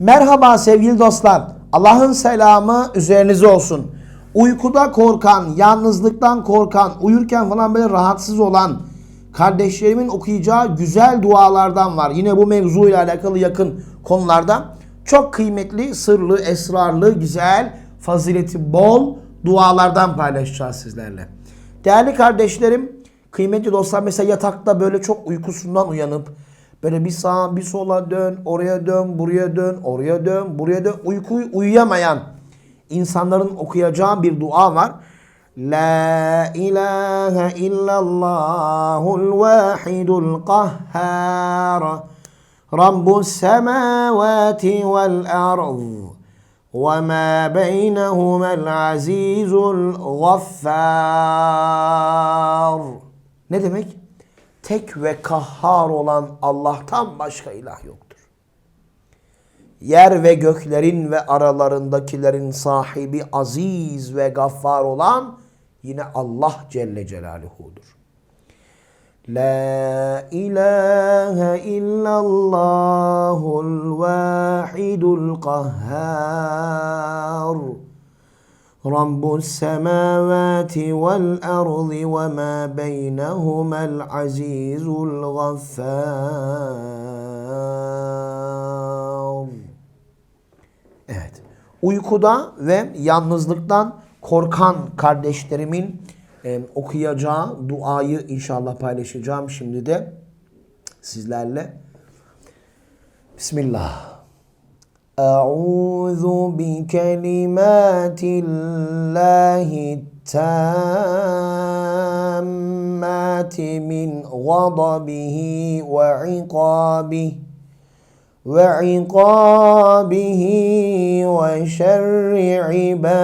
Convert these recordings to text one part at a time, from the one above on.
Merhaba sevgili dostlar. Allah'ın selamı üzerinize olsun. Uykuda korkan, yalnızlıktan korkan, uyurken falan böyle rahatsız olan kardeşlerimin okuyacağı güzel dualardan var. Yine bu mevzuyla alakalı yakın konularda çok kıymetli, sırlı, esrarlı, güzel, fazileti bol dualardan paylaşacağız sizlerle. Değerli kardeşlerim, kıymetli dostlar mesela yatakta böyle çok uykusundan uyanıp böyle bir sağa bir sola dön, oraya dön, buraya dön, oraya dön, buraya dön. Uykuyu uyuyamayan insanların okuyacağı bir dua var. La ilahe illallahul vahidul kahhar. Rabbus semavati vel ard. وما بينهما العزيز الغفار Ne demek? Tek ve kahhar olan Allah'tan başka ilah yoktur. Yer ve göklerin ve aralarındakilerin sahibi aziz ve gaffar olan yine Allah Celle Celaluhu'dur. La ilahe illallahul vahidul kahhar. Vel ardı ve ma beynehumel azizul gaffar. Evet. Uykuda ve yalnızlıktan korkan kardeşlerimin e, okuyacağı duayı inşallah paylaşacağım şimdi de sizlerle. Bismillah. أعوذ بكلمات الله التامات من غضبه وعقابه وعقابه وشر عباده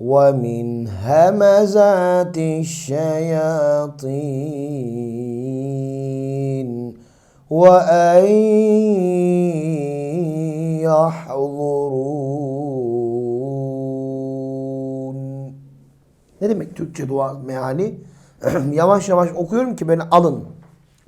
ومن همزات الشياطين. وأن يحضرون Ne demek Türkçe dua meali? yavaş yavaş okuyorum ki beni alın.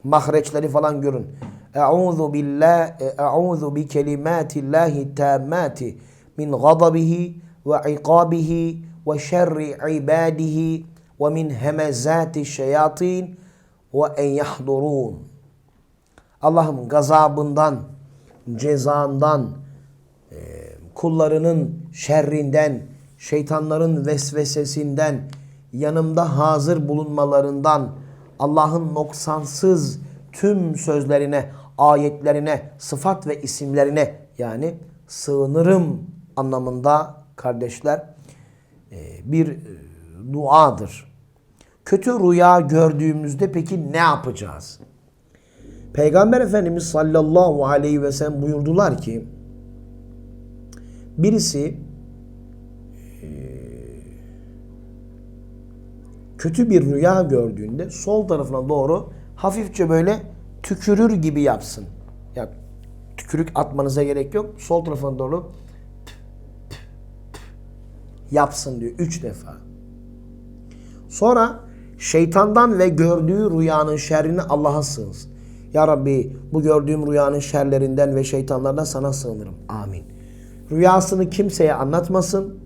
Mahreçleri falan görün. Eûzu billah eûzu bi kelimatillahi tammati min gadabihi ve ikabihi ve şerri ibadihi ve min hemezati şeyatin ve en yahdurun. Allah'ım gazabından, cezandan, e, kullarının şerrinden, şeytanların vesvesesinden, yanımda hazır bulunmalarından, Allah'ın noksansız tüm sözlerine, ayetlerine, sıfat ve isimlerine yani sığınırım anlamında kardeşler e, bir e, duadır. Kötü rüya gördüğümüzde peki ne yapacağız? Peygamber Efendimiz sallallahu aleyhi ve sellem buyurdular ki birisi kötü bir rüya gördüğünde sol tarafına doğru hafifçe böyle tükürür gibi yapsın. Ya tükürük atmanıza gerek yok. Sol tarafına doğru yapsın diyor üç defa. Sonra şeytandan ve gördüğü rüyanın şerrini Allah'a sığınsın. Ya Rabbi bu gördüğüm rüyanın şerlerinden ve şeytanlardan sana sığınırım. Amin. Rüyasını kimseye anlatmasın.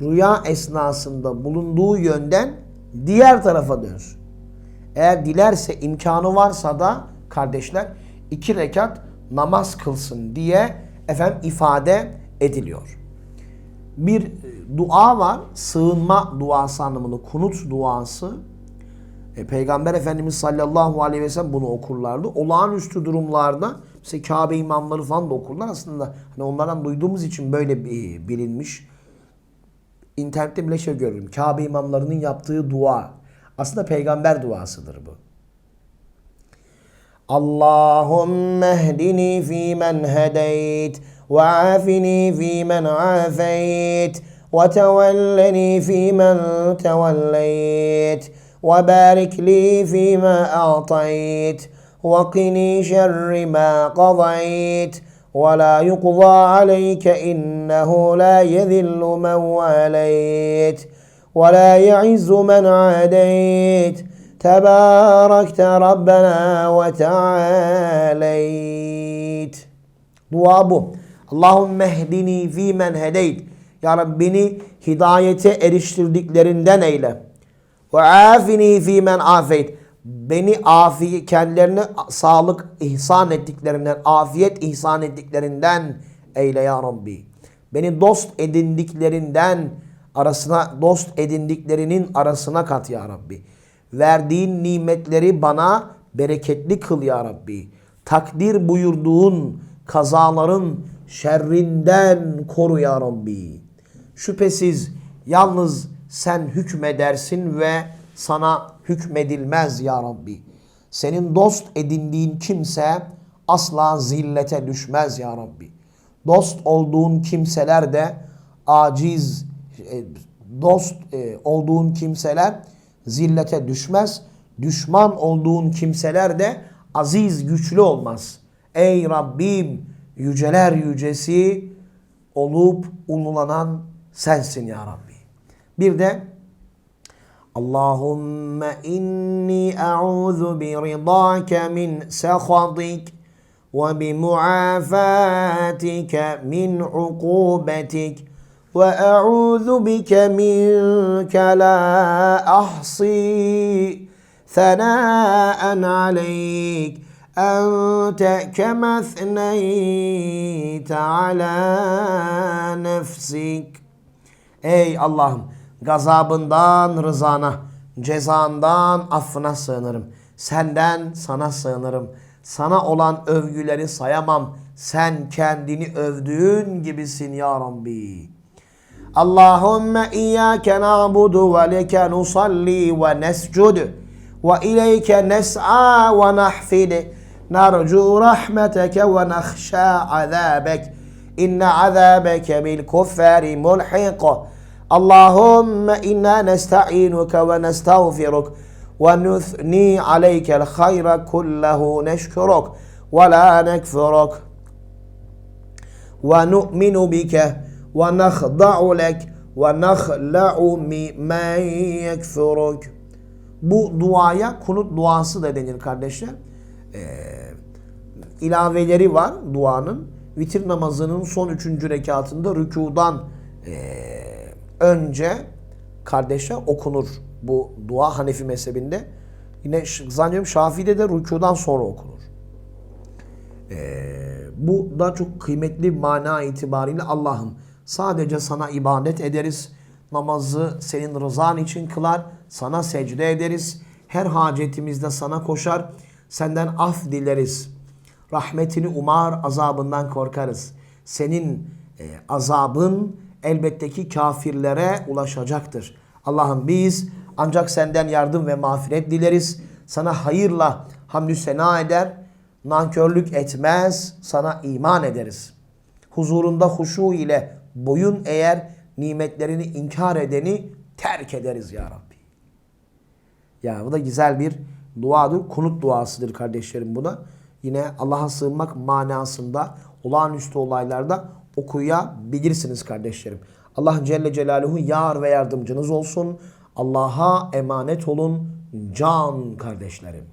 Rüya esnasında bulunduğu yönden diğer tarafa dönsün. Eğer dilerse imkanı varsa da kardeşler iki rekat namaz kılsın diye efendim ifade ediliyor. Bir dua var. Sığınma duası anlamında kunut duası. E, Peygamber Efendimiz sallallahu aleyhi ve sellem bunu okurlardı. Olağanüstü durumlarda mesela Kabe imamları falan da okurlar. Aslında hani onlardan duyduğumuz için böyle bir bilinmiş. İnternette bile şey görürüm. Kabe imamlarının yaptığı dua. Aslında peygamber duasıdır bu. Allahümme ehdini fîmen hedeyt ve afini fîmen afeyt ve tevelleni fîmen tevelleyt وبارك لي فيما أعطيت وقني شر ما قضيت ولا يقضى عليك إنه لا يذل من واليت ولا يعز من عاديت تباركت ربنا وتعاليت Dua bu. Allahümme ehdini fi men hedeyt. Ya Rabbi beni hidayete. Ve afini fi men afeyt. Beni afi kendilerine sağlık ihsan ettiklerinden, afiyet ihsan ettiklerinden eyle ya Rabbi. Beni dost edindiklerinden arasına dost edindiklerinin arasına kat ya Rabbi. Verdiğin nimetleri bana bereketli kıl ya Rabbi. Takdir buyurduğun kazaların şerrinden koru ya Rabbi. Şüphesiz yalnız sen hükmedersin ve sana hükmedilmez ya Rabbi. Senin dost edindiğin kimse asla zillete düşmez ya Rabbi. Dost olduğun kimseler de aciz, e, dost e, olduğun kimseler zillete düşmez. Düşman olduğun kimseler de aziz, güçlü olmaz. Ey Rabbim, yüceler yücesi olup ululanan sensin ya Rabbi. Bir de Allahümme inni a'udhu bi ridake min sehatik ve bi muafatike min ukubetik ve a'udhu bike minke la ahsi ثناء عليك أنت كما أثنيت على نفسك Ey Allah'ım gazabından rızana, cezandan affına sığınırım. Senden sana sığınırım. Sana olan övgüleri sayamam. Sen kendini övdüğün gibisin ya Rabbi. Allahümme iyyâke na'budu ve leke nusalli ve nescud ve ileyke nes'a ve nahfid. Narcu rahmeteke ve nakhşâ azâbek. İnne azâbeke bil kuffari mulhiq. Allahümme inna nesta'inuke ve nestağfiruk ve nüthni aleykel hayra kullahu neşkuruk ve la nekfuruk ve nu'minu bike ve nakhda'u lek ve nakhla'u mimen yekfuruk bu duaya kunut duası da denir kardeşler. Ee, ilaveleri var duanın. Vitir namazının son üçüncü rekatında rükudan e, önce kardeşler okunur bu dua Hanefi mezhebinde. Yine zannediyorum Şafii'de de rükudan sonra okunur. Ee, bu da çok kıymetli mana itibariyle Allah'ım sadece sana ibadet ederiz. Namazı senin rızan için kılar. Sana secde ederiz. Her hacetimizde sana koşar. Senden af dileriz. Rahmetini umar, azabından korkarız. Senin e, azabın elbette ki kafirlere ulaşacaktır. Allah'ım biz ancak senden yardım ve mağfiret dileriz. Sana hayırla hamdü sena eder, nankörlük etmez, sana iman ederiz. Huzurunda huşu ile boyun eğer nimetlerini inkar edeni terk ederiz ya Rabbi. Ya bu da güzel bir duadır. Kunut duasıdır kardeşlerim bu da. Yine Allah'a sığınmak manasında olağanüstü olaylarda okuyabilirsiniz kardeşlerim. Allah Celle Celaluhu yar ve yardımcınız olsun. Allah'a emanet olun can kardeşlerim.